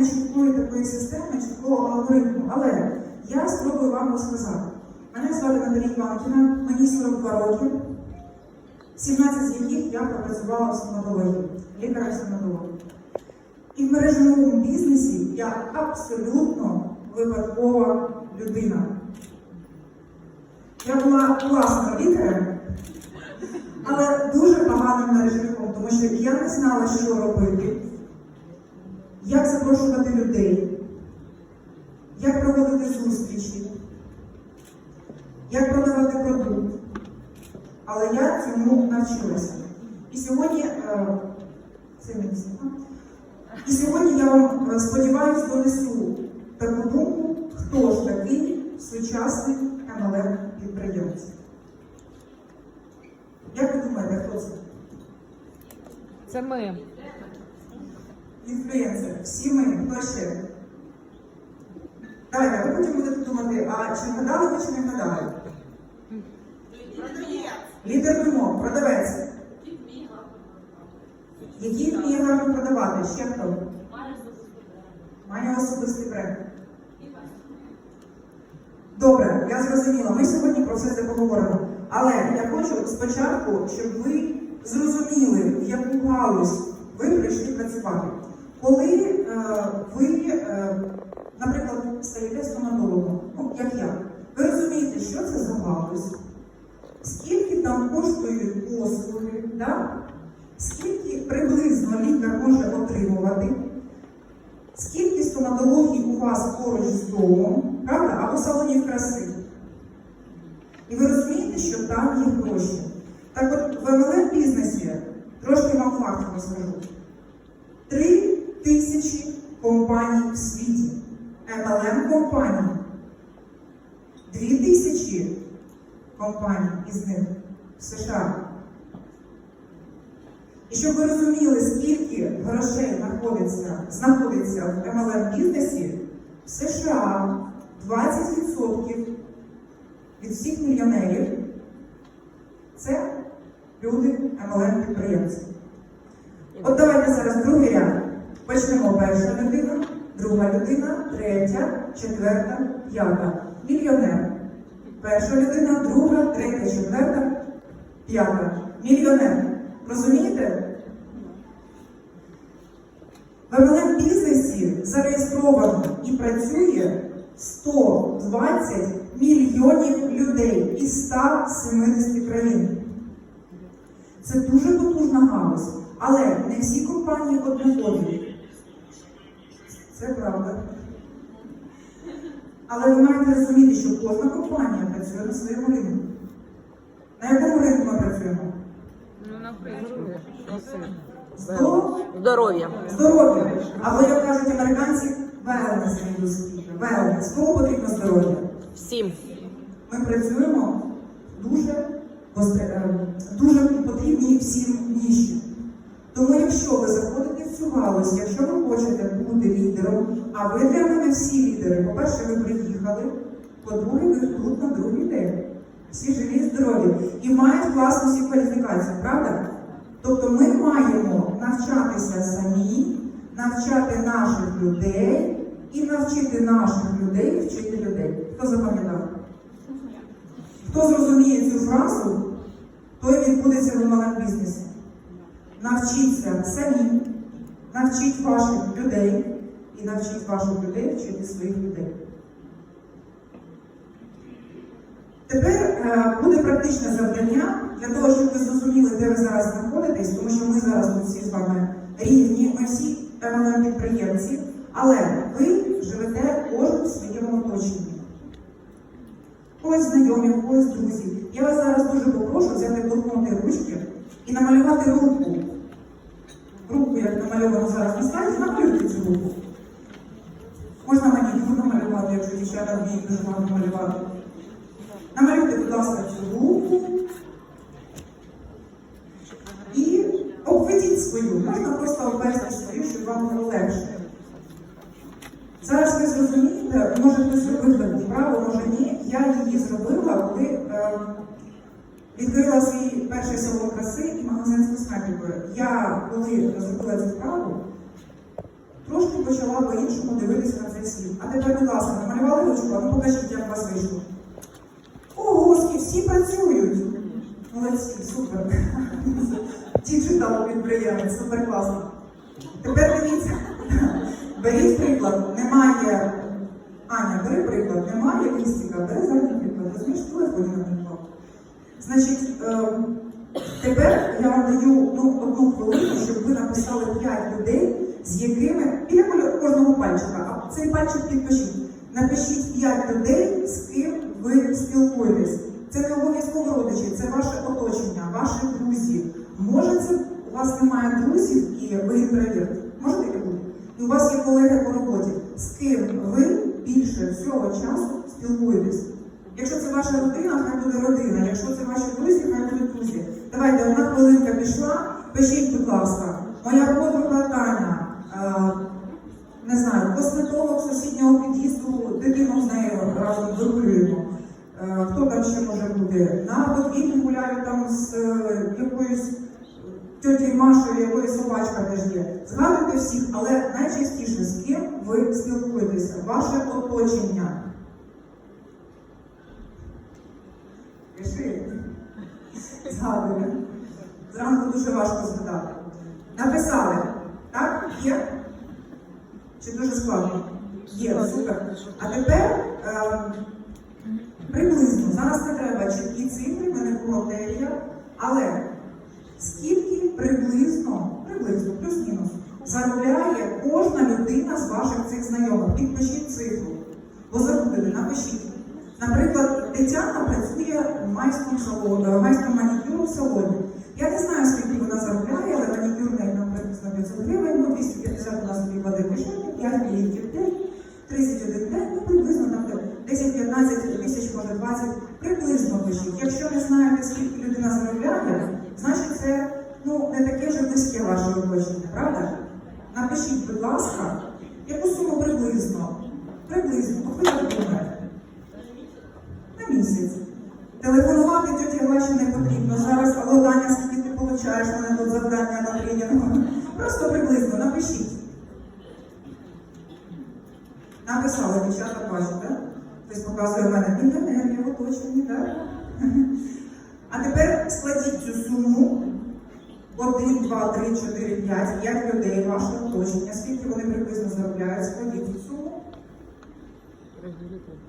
немає чіткої такої системи, чіткого алгоритму. Але я спробую вам розказати. Мене звати Наталія Іванкіна, мені 42 роки, 17 з яких я пропрацювала в стоматології, лікаря-стоматолога. І в мережевому бізнесі я абсолютно випадкова людина. Я була класним лікарем, але дуже поганим мережевиком, тому що я не знала, що робити, як запрошувати людей, як проводити зустрічі, як продавати продукт. Але я цьому навчилася. І сьогодні е, це мені. І сьогодні я вам е, сподіваюся донесу таку думку, хто ж такий сучасний MLM підприємець. Як ви думаєте, хто це? Це ми. Інфлюенсер. Всі ми, ще? Давайте, ви потім будете думати, а чи вгадали ви, чи не вгадали? Лідер думок, продавець. Який вміє гарно продавати? Ще хто? Має особистий бренд. Добре, я зрозуміла. Ми сьогодні про все це поговоримо. Але я хочу спочатку, щоб ви зрозуміли, в яку галузь ви прийшли працювати. Коли е, ви, е, наприклад, стаєте стоматологом, ну, як я, ви розумієте, що це за галузь, скільки там коштують послуги, да? скільки приблизно лікар може отримувати, скільки стоматологій у вас поруч з домом, правда, або салонів краси. І ви розумієте, що там є гроші. Так от в MLM бізнесі, трошки вам факту розкажу. Три тисячі компаній в світі. MLM компаній. Дві тисячі компаній із них в США. І щоб ви розуміли, скільки грошей знаходиться, знаходиться в MLM бізнесі, в США 20% від всіх мільйонерів це люди MLM підприємці. От давайте зараз другий ряд. Почнемо перша людина, друга людина, третя, четверта, п'ята. Мільйонер. Перша людина, друга, третя, четверта, п'ята. Мільйонер. Розумієте? В MLM бізнесі зареєстровано і працює 120 мільйонів людей із 170 країн. Це дуже потужна галузь, але не всі компанії однакові. Це правда. Але ви маєте розуміти, що кожна компанія працює на своєму ринку. На якому ринку ми працюємо? Ну, наприклад. Здоров'я. здоров'я. Або, як кажуть американці, wellness індустрія. Wellness. Кому потрібно здоров'я? Всім. Ми працюємо дуже, е, дуже потрібні всім ніші. Тому якщо ви заходите в цю галузь, якщо ви хочете бути лідером, а ви для мене всі лідери, по-перше, ви приїхали, по-друге, ви тут на другий день. Всі живі і здорові. І мають класну всі кваліфікацію, правда? Тобто ми маємо навчатися самі, навчати наших людей і навчити наших людей вчити людей. Хто запам'ятав? Хто зрозуміє цю фразу, той відбудеться в малому бізнесі. Навчіться самі, навчіть ваших людей і навчіть ваших людей вчити своїх людей. Тепер е, буде практичне завдання для того, щоб ви зрозуміли, де ви зараз знаходитесь, тому що ми зараз тут всі з вами рівні, ми всі MLM підприємці, але ви живете кожен в своєму оточенні. Когось знайомі, когось друзі. Я вас зараз дуже попрошу взяти блокноти ручки і намалювати руку. Руку, намальовано зараз на слайді, намалюйте цю руку. Можна манікюр намалювати, якщо дівчата вміють дуже гарно малювати. Намалюйте, будь ласка, цю руку. І обведіть свою. Можна просто обвести свою, щоб вам було легше. Зараз ви зрозумієте, може хтось зробив вправу, може ні. Я її зробила, коли е, відкрила свій перший салон краси і магазин з косметикою. Я, коли зробила цю вправу, трошки почала по-іншому дивитися на цей світ. А тепер, будь ласка, намалювали ручку, а ну покажіть, як вас вийшло. Ого, всі працюють. Молодці, супер. Діджитал підприємець, супер класно. Тепер дивіться, беріть приклад, немає. Аня, бери приклад, немає лістика, бери задній приклад, розумієш, телефоні на приклад. Значить, е, тепер я вам даю ну, одну хвилину, щоб ви написали 5 людей, з якими біля кожного пальчика, а цей пальчик підпишіть. Напишіть 5 людей, з ким ви спілкуєтесь. Це не обов'язково родичі, це ваше оточення, ваші друзі. Може, це у вас немає друзів і ви інтроверт. Може таке бути? І у вас є колеги по роботі, з ким ви більше всього часу спілкуєтесь. Якщо це ваша родина, хай буде родина. Якщо це ваші друзі, хай будуть друзі. Давайте одна хвилинка пішла. Пишіть, будь ласка, моя подруга Таня, е, не знаю, косметолог сусіднього під'їзду, дитину з нею разом вигулюємо. Е, Хто там ще може бути? На подвір'ї гуляю там з е, якоюсь тьоті Машою, якої собачка теж є. Згадуйте всіх, але найчастіше з ким ви спілкуєтеся, ваше оточення. Пиши. Згадую. Зранку дуже важко згадати. Написали. Так? Є? Чи дуже складно? Є, супер. А тепер ем, приблизно, зараз не треба чіткі цифри, ми не бухгалтерія, але скільки приблизно, приблизно, плюс-мінус, заробляє кожна людина з ваших цих знайомих? Підпишіть цифру. Бо забудете, напишіть. Наприклад, Тетяна працює майстром салону, майстром манікюру в салоні. Я не знаю, скільки вона заробляє, але манікюр неї там приблизно 500 гривень, ну 250 у нас собі кладе кишені, 5 клієнтів в день, 31 день, ну приблизно там 10-15 тисяч, може 20, приблизно пишіть. Якщо не знаєте, скільки людина заробляє, значить це ну, не таке вже близьке ваше оточення, правда? Напишіть, будь ласка, яку суму приблизно? Приблизно, от ви як думаєте? Місяць. Телефонувати тьоті Глаші не потрібно. Зараз, алло, Таня, скільки ти получаєш мене тут завдання на тренінг? Просто приблизно напишіть. Написали, дівчата бачите? Хтось показує в мене мільйонер, в оточенні, так? А тепер складіть цю суму. 1, 2, 3, 4, 5, 5 людей ваше оточення. Скільки вони приблизно заробляють? Складіть цю суму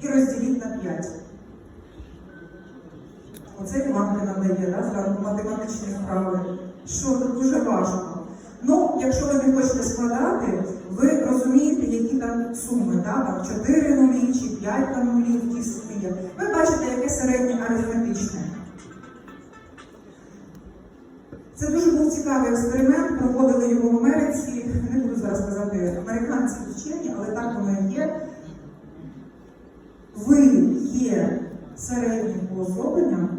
і розділіть на 5. Оце Іванка нам дає, да, зранку математичні справи. Що тут дуже важко. Ну, якщо ви не хочете складати, ви розумієте, які там суми, да? там 4 нулі чи 5 там нулів в тій сумі є. Ви бачите, яке середнє арифметичне. Це дуже був цікавий експеримент, проводили його в Америці. Не буду зараз казати американські вчені, але так воно і є. Ви є середнім уособленням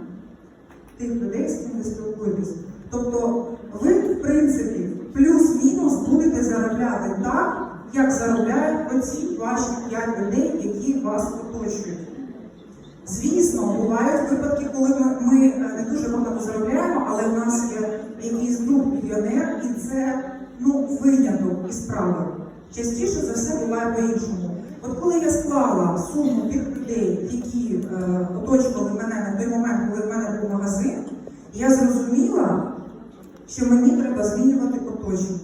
людей, спілкуєтесь. Тобто ви, в принципі, плюс-мінус будете заробляти так, як заробляють оці ваші п'ять людей, які вас оточують. Звісно, бувають випадки, коли ми, ми е, не дуже багато заробляємо, але в нас є якийсь друг мільйонер, і це ну, виняток із правил. Частіше за все буває по-іншому. От коли я склала суму тих людей, які е, оточували мене на той момент, коли в мене був магазин, я зрозуміла, що мені треба змінювати оточення.